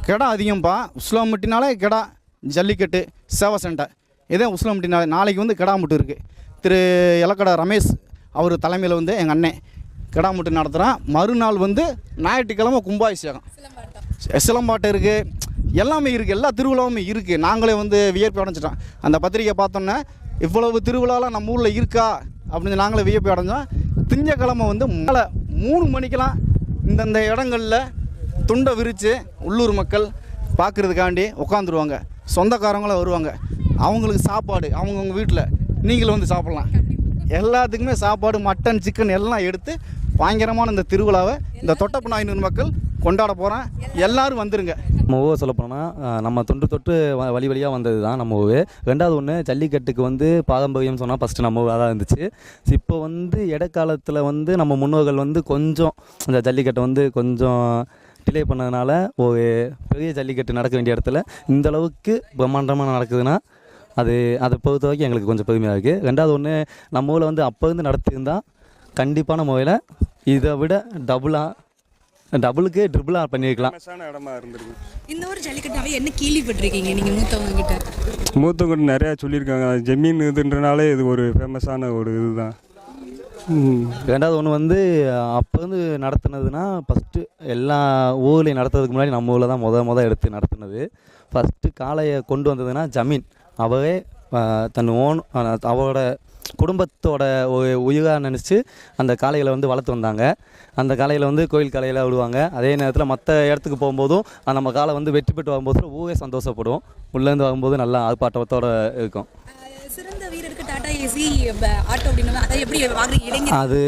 கிடா அதிகம்ப்பா உஸ்லாம்பட்டினாலே கிடா ஜல்லிக்கட்டு சேவை சண்டை. இதே உஸ்லாம்பட்டினாலே நாளைக்கு வந்து கிடா முட்டு இருக்குது திரு இலக்கடா ரமேஷ் அவர் தலைமையில் வந்து எங்கள் அண்ணன் கிடா முட்டு நடத்துகிறான் மறுநாள் வந்து ஞாயிற்றுக்கிழமை கும்பாபிஷேகம். சிலம்பாட்டம். இருக்குது எல்லாமே இருக்குது எல்லா திருவிழாவுமே இருக்குது நாங்களே வந்து வியப்பு அடைஞ்சிட்டோம். அந்த பத்திரிக்கை பார்த்தோன்னே இவ்வளவு திருவிழாலாம் நம்ம ஊரில் இருக்கா? அப்படின்னு நாங்களே வியப்பு அடைஞ்சோம். திங்கக்கிழமை வந்து மேலே மூணு மணிக்கெலாம் இந்தந்த இடங்களில் துண்டை விரித்து உள்ளூர் மக்கள் பார்க்குறதுக்காண்டி உட்காந்துருவாங்க. சொந்தக்காரங்களும் வருவாங்க. அவங்களுக்கு சாப்பாடு அவங்கவுங்க வீட்டில் நீங்களும் வந்து சாப்பிட்லாம். எல்லாத்துக்குமே சாப்பாடு மட்டன் சிக்கன் எல்லாம் எடுத்து பயங்கரமான இந்த திருவிழாவை இந்த தொட்டப்பு நாயினூர் மக்கள் கொண்டாட போகிறேன் எல்லாரும் வந்துருங்க. நம்ம ஊரை சொல்ல போனோம்னா நம்ம தொன்று தொட்டு வ- வழி வழியாக வந்தது தான் நம்ம ஊர். ரெண்டாவது ஒன்று ஜல்லிக்கட்டுக்கு வந்து பாரம்பரியம் சொன்னால் ஃபஸ்ட்டு நம்ம ஊராக தான் இருந்துச்சு. இப்போ வந்து இடைக்காலத்தில் வந்து நம்ம முன்னோர்கள் வந்து கொஞ்சம் அந்த ஜல்லிக்கட்டை வந்து கொஞ்சம் டிலே பண்ணதுனால ஒரு பெரிய ஜல்லிக்கட்டு நடக்க வேண்டிய இடத்துல இந்த அளவுக்கு பிரம்மாண்டமாக நடக்குதுன்னா அது அதை பொறுத்த வரைக்கும் எங்களுக்கு கொஞ்சம் பெருமையாக இருக்குது ரெண்டாவது ஒன்று நம்ம ஊரில் வந்து அப்போ இருந்து நடத்தியிருந்தால் கண்டிப்பான முறையில் இதை விட டபுளாக டபுளுக்கு ட்ரிபிளாக பண்ணியிருக்கலாம் இடமா இருந்திருக்கு. இந்த ஒரு ஜல்லிக்கட்டாவே என்ன கேள்விப்பட்டிருக்கீங்க நீங்கள் மூத்தவங்க கிட்ட மூத்தவங்க நிறையா சொல்லியிருக்காங்க. ஜெமீன் இதுன்றனாலே இது ஒரு ஃபேமஸான ஒரு இதுதான். ரெண்டாவது ஒன்று வந்து அப்போ வந்து நடத்துனதுன்னா ஃபஸ்ட்டு எல்லா ஊர்லேயும் நடத்துறதுக்கு முன்னாடி நம்ம ஊரில் தான் முத முத எடுத்து நடத்துனது. ஃபஸ்ட்டு காளையை கொண்டு வந்ததுன்னா ஜமீன். அவரே தன் ஓன் அவரோட குடும்பத்தோட உயிராக நினச்சி அந்த காளைகளை வந்து வளர்த்து வந்தாங்க. அந்த காளையில் வந்து கோயில் காளையில் விடுவாங்க. அதே நேரத்தில் மற்ற இடத்துக்கு போகும்போதும் நம்ம காளை வந்து வெற்றி பெற்று வரும்போது ஊரே சந்தோஷப்படும் உள்ளேருந்து வரும்போது நல்லா ஆர்ப்பாட்டத்தோட இருக்கும். சிறந்த வீரருக்கு டாடா ஏசி ஆட்டோ அப்படின்னு அதை எப்படி வாங்குறீங்க? இளைஞர் அது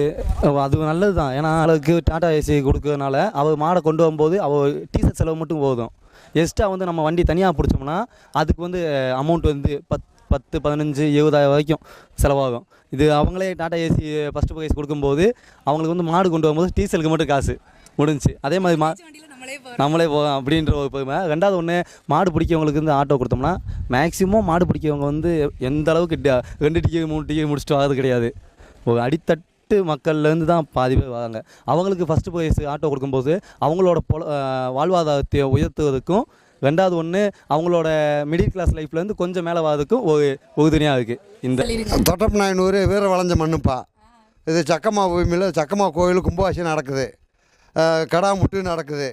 அது நல்லது தான் ஏன்னா அவளுக்கு டாடா ஏசி கொடுக்கறதுனால அவள் மாடை கொண்டு வரும்போது அவள் டீசல் செலவு மட்டும் போதும். எக்ஸ்ட்ரா வந்து நம்ம வண்டி தனியாக பிடிச்சோம்னா அதுக்கு வந்து அமௌண்ட் வந்து பத் பத்து பதினஞ்சு இருபதாயிரம் வரைக்கும் செலவாகும். இது அவங்களே டாட்டா ஏசி ஃபஸ்ட்டு ப்ரைஸ் கொடுக்கும்போது அவங்களுக்கு வந்து மாடு கொண்டு வரும்போது டீசலுக்கு மட்டும் காசு முடிஞ்சுச்சு. அதே மாதிரி மா நம்மளே போகலாம் அப்படின்ற ஒரு பெருமை. ரெண்டாவது ஒன்று மாடு பிடிக்கவங்களுக்கு வந்து ஆட்டோ கொடுத்தோம்னா மேக்ஸிமம் மாடு பிடிக்கவங்க வந்து எந்த அளவுக்கு ரெண்டு டிக்கெட் மூணு டிக்கெட் முடிச்சுட்டு வர்றது கிடையாது. ஒரு அடித்தட்டு மக்கள்லேருந்து தான் பாதி பேர் வராங்க. அவங்களுக்கு ஃபஸ்ட்டு ப்ரைஸ் ஆட்டோ கொடுக்கும்போது அவங்களோட பொல வாழ்வாதாரத்தை உயர்த்துவதற்கும் ரெண்டாவது ஒன்று அவங்களோட மிடில் கிளாஸ் லைஃப்லேருந்து கொஞ்சம் மேலே வாதுக்கும் ஒரு உறுதுணையாக இருக்குது இந்த தொட்டப்பநாயனூர் வீர வளைஞ்ச மண்ணுப்பா. இது சக்கம்மா பூமியில் சக்கம்மா கோயில் கும்பாசி நடக்குது. கடாமுட்டு கடா முட்டு நடக்குது.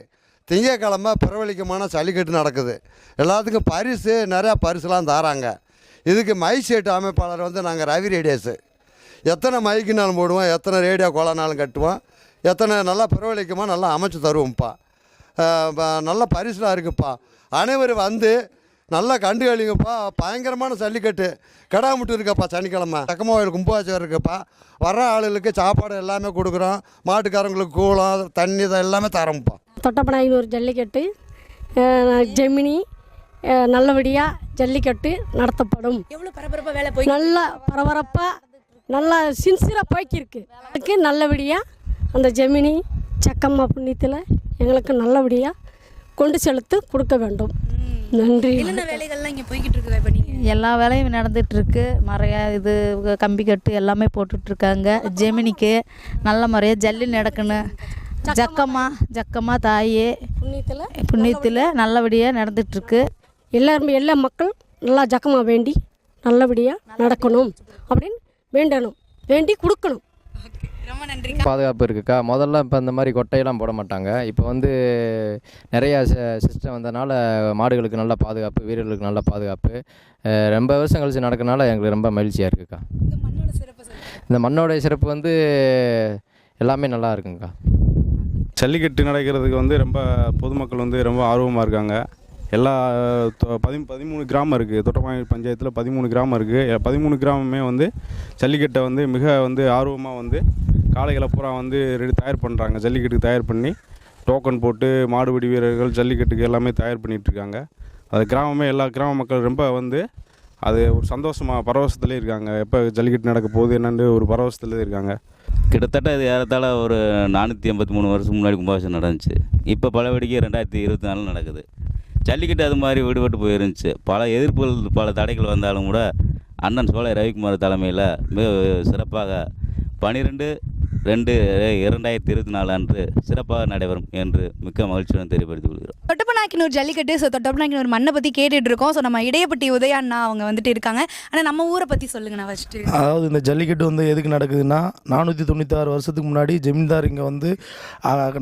திங்கக்கிழமை பிரபலிக்கமான சளிக்கட்டு நடக்குது. எல்லாத்துக்கும் பரிசு நிறையா பரிசுலாம் தராங்க. இதுக்கு மைக் செட் அமைப்பாளர் வந்து நாங்கள் ரவி ரேடியஸு. எத்தனை மைக்குனாலும் போடுவோம் எத்தனை ரேடியோ கோலானாலும் கட்டுவோம் எத்தனை நல்லா பிரபலிக்கமாக நல்லா அமைச்சு தருவோம்ப்பா. நல்ல பரிசுலாம் இருக்குப்பா. அனைவரும் வந்து நல்லா கண்டு கழிங்கப்பா. பயங்கரமான ஜல்லிக்கட்டு. கடாமுட்டு இருக்கப்பா சனிக்கிழமை. சக்கமா கோயில் கும்பாச்சம் இருக்குப்பா. வர்ற ஆளுகளுக்கு சாப்பாடு எல்லாமே கொடுக்குறோம். மாட்டுக்காரங்களுக்கு கூலம் தண்ணி இது எல்லாமே தரோம்ப்பா. தொட்டப்பநாயனூர் ஜல்லிக்கட்டு. அஹ், ஜெமினி நல்லபடியாக ஜல்லிக்கட்டு நடத்தப்படும். எவ்வளவு பரபரப்பா வேலை போய் நல்லா பரபரப்பாக நல்லா சின்சியராக போய்க்கிருக்கு. அதுக்கு நல்லபடியாக அந்த ஜெமினி சக்கம்மா புண்ணியத்தில் எங்களுக்கு நல்லபடியாக கொண்டு செலுத்து கொடுக்க வேண்டும். நன்றி. என்னென்ன வேலைகள்லாம் இங்க போய்கிட்டு இருக்கு இப்ப எல்லா வேலையும் நடந்துட்டு இருக்கு. மறைய இது கம்பி கட்டு எல்லாமே போட்டுட்டு இருக்காங்க. ஜெமினிக்கு நல்ல முறையாக ஜல்லி நடக்கணும் ஜக்கம்மா ஜக்கம்மா தாயே புண்ணியத்தில் புண்ணியத்தில் நல்லபடியாக நடந்துட்டு இருக்கு. எல்லாருமே எல்லா மக்கள் நல்லா ஜக்கமாக வேண்டி நல்லபடியாக நடக்கணும் அப்படின்னு வேண்டணும். வேண்டி கொடுக்கணும். ரொம்ப நன்றி பாதுகாப்பு இருக்குக்கா. முதல்ல இப்போ இந்த மாதிரி கொட்டையெல்லாம் போட மாட்டாங்க. இப்போ வந்து நிறையா சிஸ்டம் வந்ததுனால மாடுகளுக்கு நல்ல பாதுகாப்பு வீரர்களுக்கு நல்ல பாதுகாப்பு. ரொம்ப வருஷம் கழிச்சு நடக்கனால எங்களுக்கு ரொம்ப மகிழ்ச்சியாக இருக்குக்கா. இந்த மண்ணோட சிறப்பு சொல்லுங்க. இந்த மண்ணோட சிறப்பு வந்து எல்லாமே நல்லா இருக்குங்கக்கா. ஜல்லிக்கட்டு நடக்கிறதுக்கு வந்து ரொம்ப பொதுமக்கள் வந்து ரொம்ப ஆர்வமாக இருக்காங்க. எல்லா பதி பதிமூணு கிராமம் இருக்குது தொட்டமாய் பஞ்சாயத்தில் பதிமூணு கிராமம் இருக்குது பதிமூணு கிராமமே வந்து ஜல்லிக்கட்டை வந்து மிக வந்து ஆர்வமாக வந்து காளைகளை பூரா வந்து ரெடி தயார் பண்ணுறாங்க ஜல்லிக்கட்டுக்கு தயார் பண்ணி டோக்கன் போட்டு மாடுபிடி வீரர்கள் ஜல்லிக்கட்டுக்கு எல்லாமே தயார் பண்ணிகிட்ருக்காங்க இருக்காங்க. அது கிராமமே எல்லா கிராம மக்கள் ரொம்ப வந்து அது ஒரு சந்தோஷமாக பரவசத்துலேயே இருக்காங்க. எப்போ ஜல்லிக்கட்டு நடக்க போகுது என்னன்னு ஒரு பரவசத்துலேயே இருக்காங்க. கிட்டத்தட்ட இது ஏறத்தாழ ஒரு நானூற்றி ஐம்பத்தி மூணு வருஷம் முன்னாடி கும்பாபிஷேகம் நடந்துச்சு. இப்போ பழவடிக்கை ரெண்டாயிரத்தி இருபத்தி நாலு நடக்குது. ஜல்லிக்கட்டு அது மாதிரி விடுபட்டு போயிருந்துச்சு. பல எதிர்ப்புகள் பல தடைகள் வந்தாலும் கூட அண்ணன் சோலை ரவிக்குமார் தலைமையில் மிக சிறப்பாக பனிரெண்டு ரெண்டு இரண்டாயிரத்தி இருபத்தி நாலு அன்று சிறப்பாக நடைபெறும் என்று மிக்க மகிழ்ச்சியுடன் தெரியப்படுத்திக் கொள்கிறோம். தொட்டப்பநாயக்கனூர் ஜல்லிக்கட்டு ஸோ தொட்டப்பநாயக்கனூர் மண்ணை பற்றி கேட்டுட்டு இருக்கோம். ஸோ நம்ம இடையப்பட்டி உதயா அண்ணா அவங்க வந்துட்டு இருக்காங்க. ஆனால் நம்ம ஊரை பற்றி சொல்லுங்கண்ணா ஃபஸ்ட்டு அதாவது இந்த ஜல்லிக்கட்டு வந்து எதுக்கு நடக்குதுன்னா நானூற்றி தொண்ணூத்தாறு வருஷத்துக்கு முன்னாடி ஜமீன்தார் இங்கே வந்து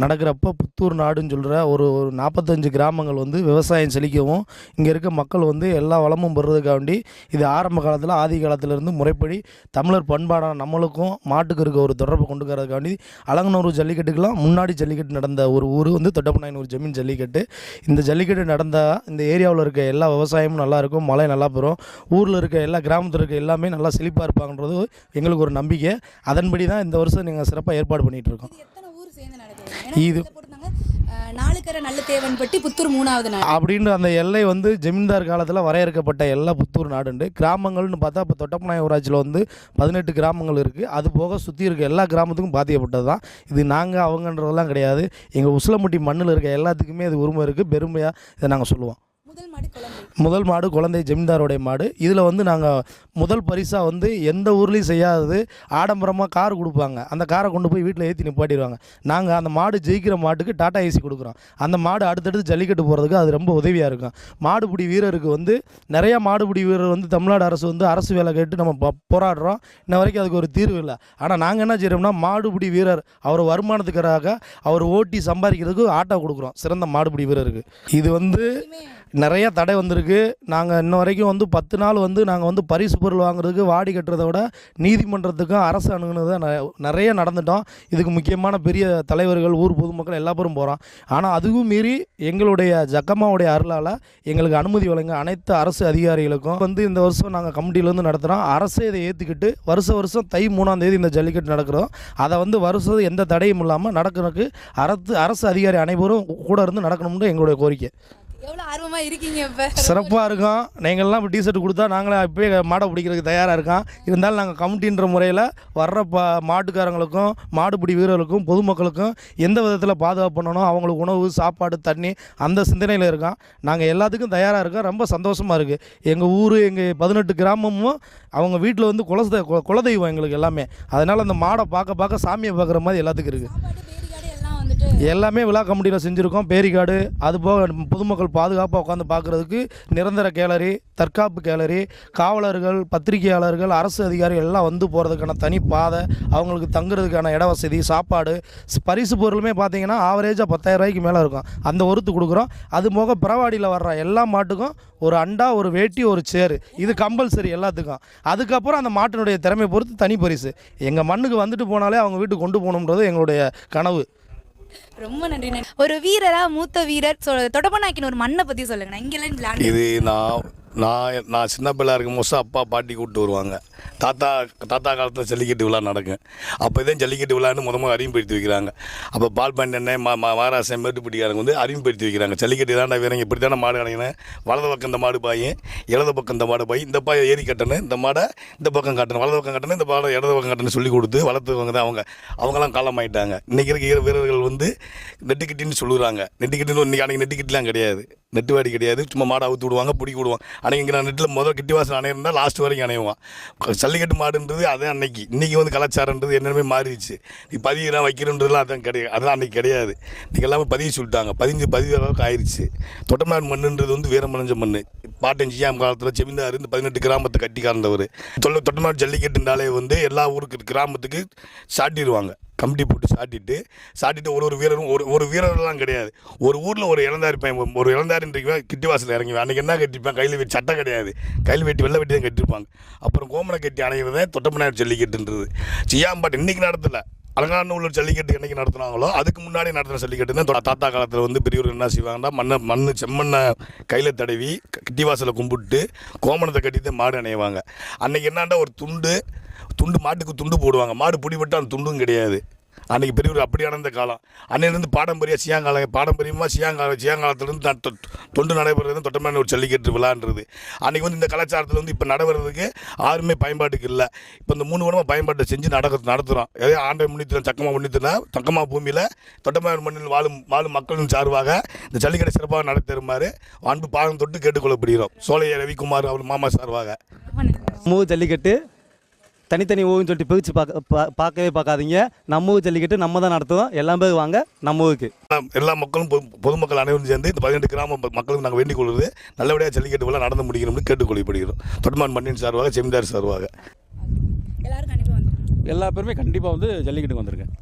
நடக்கிறப்ப புத்தூர் நாடுன்னு சொல்கிற ஒரு ஒரு நாற்பத்தஞ்சு கிராமங்கள் வந்து விவசாயம் செழிக்கவும் இங்கே இருக்க மக்கள் வந்து எல்லா வளமும் பெறுறதுக்காண்டி இது ஆரம்ப காலத்தில் ஆதி காலத்திலேருந்து முறைப்படி தமிழர் பண்பாடான நம்மளுக்கும் மாட்டுக்கு இருக்க ஒரு தொடர்பை கொண்டு வரதுக்காண்டி அலங்கனூர் ஜல்லிக்கட்டுக்கெல்லாம் முன்னாடி ஜல்லிக்கட்டு நடந்த ஒரு ஊர் வந்து தொட்டப்பநாயனூர் ஜமீன் ஜல்லிக்கட்டு. இந்த ஜல்லிக்கட்டு நடந்தால் இந்த ஏரியாவில் இருக்க எல்லா விவசாயமும் நல்லா இருக்கும் மழை நல்லா பெறும். ஊரில் இருக்க எல்லா கிராமத்தில் இருக்க எல்லாமே நல்லா செழிப்பாக இருப்பாங்கன்றது எங்களுக்கு ஒரு நம்பிக்கை. அதன்படி தான் இந்த வருஷம் நீங்கள் சிறப்பாக ஏற்பாடு பண்ணிகிட்டு இருக்கோம். இது நாளுக்கரை நல்ல தேவன் பட்டி புத்தூர் மூணாவது நாள் அப்படின்ற அந்த எல்லை வந்து ஜமீன்தார் காலத்தில் வரையறுக்கப்பட்ட எல்லா புத்தூர் நாடுண்டு. கிராமங்கள்னு பார்த்தா இப்போ தொட்டப்பநாய ஊராட்சியில் வந்து பதினெட்டு கிராமங்கள் இருக்குது அது போக சுற்றி இருக்க எல்லா கிராமத்துக்கும் பாதிக்கப்பட்டது தான் இது நாங்கள் அவங்கன்றதெல்லாம் கிடையாது. எங்கள் உசிலமுட்டி மண்ணில் இருக்க எல்லாத்துக்குமே இது உரிமை இருக்குது பெருமையாக இதை நாங்கள் சொல்லுவோம். முதல் மாடு குழந்தை. ஜமீன்தாரோடைய மாடு. இதில் வந்து நாங்கள் முதல் பரிசாக வந்து எந்த ஊர்லேயும் செய்யாதது. ஆடம்பரமாக கார் கொடுப்பாங்க. அந்த காரை கொண்டு போய் வீட்டில் ஏற்றி நிப்பாட்டிடுவாங்க. நாங்கள் அந்த மாடு ஜெயிக்கிற மாட்டுக்கு டாடா ஏசி கொடுக்குறோம். அந்த மாடு அடுத்தடுத்து ஜல்லிக்கட்டு போகிறதுக்கு அது ரொம்ப உதவியாக இருக்கும். மாடுபிடி வீரருக்கு வந்து நிறையா மாடுபிடி வீரர் வந்து தமிழ்நாடு அரசு வந்து அரசு வேலை கேட்டு நம்ம போராடுறோம். இன்ன வரைக்கும் அதுக்கு ஒரு தீர்வு இல்லை. ஆனால் நாங்கள் என்ன செய்கிறோம்னா மாடுபிடி வீரர் அவர் வருமானத்துக்காக அவர் ஓட்டி சம்பாதிக்கிறதுக்கு ஆட்டோ கொடுக்குறோம். சிறந்த மாடுபிடி வீரருக்கு. இது வந்து நிறைய தடை வந்திருக்கு. நாங்கள் இன்ன வரைக்கும் வந்து பத்து நாள் வந்து நாங்கள் வந்து பரிசு பொருள் வாங்குறதுக்கு வாடி கட்டுறதை விட நீதிமன்றத்துக்கும் அரசு அணுகுனது நிறைய நடந்துட்டோம். இதுக்கு முக்கியமான பெரிய தலைவர்கள் ஊர் பொதுமக்கள் எல்லா பேரும் போகிறோம் ஆனால் அதுவும் மீறி எங்களுடைய ஜக்கம்மாவுடைய அருளால் எங்களுக்கு அனுமதி வழங்க அனைத்து அரசு அதிகாரிகளுக்கும் வந்து இந்த வருஷம் நாங்கள் கமிட்டியிலேருந்து நடத்துகிறோம் அரசே இதை ஏற்றுக்கிட்டு வருஷ வருஷம் தை மூணாம் தேதி இந்த ஜல்லிக்கட்டு நடக்கிறோம். அதை வந்து வருஷம் எந்த தடையும் இல்லாமல் நடக்கிறதுக்கு அரசு அரசு அதிகாரி அனைவரும் கூட இருந்து நடக்கணும்னு எங்களுடைய கோரிக்கை. எவ்வளோ ஆர்வமாக இருக்கீங்க இப்போ? சிறப்பாக இருக்கும். நீங்கள்லாம் இப்போ டிஷர்ட் கொடுத்தா நாங்களே இப்போயே மாடை பிடிக்கிறதுக்கு தயாராக இருக்கோம். இருந்தாலும் நாங்கள் கமிட்டின்ற முறையில் வர்ற ப மாட்டுக்காரங்களுக்கும் மாடுபிடி வீரர்களுக்கும் பொதுமக்களுக்கும் எந்த விதத்தில் பாதுகாப்பு பண்ணணும் அவங்களுக்கு உணவு சாப்பாடு தண்ணி அந்த சிந்தனையில் இருக்கோம். நாங்கள் எல்லாத்துக்கும் தயாராக இருக்கோம். ரொம்ப சந்தோஷமாக இருக்குது எங்கள் ஊர் எங்கள் பதினெட்டு கிராமமும் அவங்க வீட்டில் வந்து குலச குலதெய்வம் எங்களுக்கு எல்லாமே. அதனால் அந்த மாடை பார்க்க பார்க்க சாமியை பார்க்குற மாதிரி எல்லாத்துக்கும் இருக்குது எல்லாமே விழா கமிட்டியில் செஞ்சுருக்கோம். பேரிகாடு அது போக பொதுமக்கள் பாதுகாப்பாக உட்காந்து பார்க்குறதுக்கு நிரந்தர கேலரி தற்காப்பு கேலரி காவலர்கள் பத்திரிகையாளர்கள் அரசு அதிகாரிகள் எல்லாம் வந்து போகிறதுக்கான தனி பாதை அவங்களுக்கு தங்குறதுக்கான இட வசதி சாப்பாடு ஸ்- பரிசு பொருளுமே பார்த்தீங்கன்னா ஆவரேஜாக பத்தாயிரம் ரூபாய்க்கு மேலே இருக்கும். அந்த ஒருத்து கொடுக்குறோம். அது போக பிறவாடியில் வர்ற எல்லா மாட்டுக்கும் ஒரு அண்டா ஒரு வேட்டி ஒரு சேரு இது கம்பல்சரி எல்லாத்துக்கும். அதுக்கப்புறம் அந்த மாட்டினுடைய திறமை பொறுத்து தனி பரிசு. எங்கள் மண்ணுக்கு வந்துட்டு போனாலே அவங்க வீட்டுக்கு கொண்டு போகணுன்றது எங்களுடைய கனவு. ரொம்ப நன்றி நன்றி. ஒரு வீரரா மூத்த வீரர் சொ ஒரு மண்ணை பத்தி சொல்லுங்க இங்கெல்லாம் விளையாண்டு இது நான் நான் நான் சின்ன பிள்ளை இருக்கும் போது அப்பா பாட்டி கூப்பிட்டு வருவாங்க. தாத்தா தாத்தா காலத்தில் ஜல்லிக்கட்டு விழா நடக்கும் அப்போ தான் ஜல்லிக்கட்டு விழான்னு முத முதல்ல அறிமுகப்படுத்தி வைக்கிறாங்க. அப்போ பால் பண்ணெண்ணெய் மா மா மாராசன் மேட்டுப்பிட்டிக்காரங்க வந்து அறிமுகப்படுத்தி வைக்கிறாங்க. ஜல்லிக்கட்டு தானே வீரங்க இப்படி தானே மாடு கணக்கினேன் வலது பக்கம் இந்த மாடு பாயும் இடது பக்கம் இந்த மாடு பாயும் இந்த பாயை ஏறி கட்டணும் இந்த மாடை இந்த பக்கம் கட்டணும் வலது பக்கம் கட்டணும் இந்த பாடை இடது பக்கம் கட்டணும் சொல்லி கொடுத்து வளர்த்துவங்க தான் அவங்க அவங்களாம் காலமாயிட்டாங்க. இன்றைக்கி இருக்கிற வீரர்கள் வந்து நெட்டுக்கிட்டின்னு சொல்லுறாங்க. நெட்டுக்கிட்டின்னு இன்றைக்கி அன்றைக்கி நெட்டுக்கட்டிலாம் கிடையாது. நெட்டு வாடி கிடையாது. சும்மா மாடை அவுத்து விடுவாங்க பிடிக்கி விடுவாங்க. அன்றைக்கி இங்கே நான் நெட்டில் முதல் கிட்டி வாசல் அணையிருந்தால் லாஸ்ட் வரைக்கும் அணையுவான் ஜல்லிக்கட்டு மாடுன்றது அதான் அன்னைக்கு. இன்றைக்கி வந்து கலாச்சாரன்றது என்னென்னமே மாறிடுச்சு. நீ பதிவுலாம் வைக்கிறன்றதுலாம் அதான் கிடையாது. அதெல்லாம் அன்றைக்கி கிடையாது. இன்றைக்கி எல்லாமே பதிவு சொல்லிட்டாங்க. பதிஞ்சு பதிவு அளவுக்கு ஆயிடுச்சு தொட்டநாடு மண்ணுன்றது வந்து வீரமணிஞ்ச மண் பாட்டஞ்சியாம் காலத்தில் செமிந்தார் இந்த பதினெட்டு கிராமத்தை கட்டி கார்ந்தவர் தொல்லை தொட்டநாடு ஜல்லிக்கட்டுனாலே வந்து எல்லா ஊருக்கு கிராமத்துக்கு சாட்டிடுவாங்க. கமிட்டி போட்டு சாட்டிட்டு சாட்டிட்டு ஒரு ஒரு வீரரும் ஒரு ஒரு வீரர்லாம் கிடையாது. ஒரு ஊரில் ஒரு இளந்தாரி பையன் ஒரு இளந்தாரின்றவன் கிட்டி வாசலில் இறங்கி அன்றைக்கி என்ன கட்டிப்பான் கையில் வெட்டி சட்டை கிடையாது. கையில் வெட்டி வெள்ளை வெட்டி தான் கட்டிருப்பாங்க அப்புறம் கோமனை கட்டி அணைகிறதே தொட்டமனார் ஜல்லிக்கட்டுன்றது சியாம்பாட் இன்றைக்கி நடத்தலை. அலங்காநல்லூர் ஜல்லிக்கட்டு என்னைக்கு நடத்துனாங்களோ அதுக்கு முன்னாடி நடத்துகிற ஜல்லிக்கட்டு தான் தாத்தா காலத்தில் வந்து பெரியவர் என்ன செய்வாங்கன்னா மண்ணை மண் செம்மண்ணை கையில் தடவி கிட்டி வாசலை கும்பிட்டு கோமணத்தை கட்டி தான் மாடு அணைவாங்க. அன்றைக்கி என்னாண்டா ஒரு துண்டு துண்டு மாட்டுக்கு துண்டு போடுவாங்க. மாடு பிடிபட்டு அந்த துண்டும் கிடையாது. அன்றைக்கி பெரியவர் அப்படியான இந்த காலம். அன்னையிலேருந்து பாரம்பரிய சியாங்காலம் பாரம்பரியமாக சியாங்காலம் சியாங்காலத்துலேருந்து தான் தொ- தொண்டு நடைபெறது தொட்டமான ஒரு ஜல்லிக்கட்டு விழான்றது. அன்றைக்கி வந்து இந்த கலாச்சாரத்தில் வந்து இப்போ நடைபெறதுக்கு யாருமே பயன்பாட்டுக்கு இல்லை. இப்போ இந்த மூணு வருடமாக பயன்பாட்டை செஞ்சு நடக்க நடத்துகிறோம் அதே ஆண்டை முன்னித்திரம் சக்கமாக முன்னித்தினா சக்கமா பூமியில் தொட்டமான மண்ணில் வாழும் வாழும் மக்களின் சார்பாக இந்த ஜல்லிக்கட்டை சிறப்பாக நடத்துமாறு அன்பு பாகம் தொட்டு கேட்டுக்கொள்ளப்படுகிறோம். சோழைய ரவிக்குமார் அவர் மாமா சார்பாக. மூ ஜல்லிக்கட்டு தனித்தனி ஊருன்னு சொல்லிட்டு பிரித்து பார்க்க பா- பார்க்கவே பார்க்காதீங்க. நம்ம ஊர் ஜல்லிக்கட்டு நம்ம தான் நடத்துவோம் எல்லாம் பேர் வாங்க நம்ம ஊருக்கு. எல்லா மக்களும் பொது- பொதுமக்கள் அனைவரும் சேர்ந்து இந்த பதினெட்டு கிராம மக்களுக்கு நாங்கள் வேண்டிக் கொள்வது நல்லபடியாக ஜல்லிக்கட்டு விழா நடந்து முடிக்கணும்னு கேட்டுக்கொள்ளப்படுகிறோம் தொட்டமான் மண்ணின் சார்பாக செமிதார் சார்பாக. எல்லாரும் கண்டிப்பாக வந்து எல்லா பேருமே கண்டிப்பாக வந்து ஜல்லிக்கட்டுக்கு வந்திருக்கேன்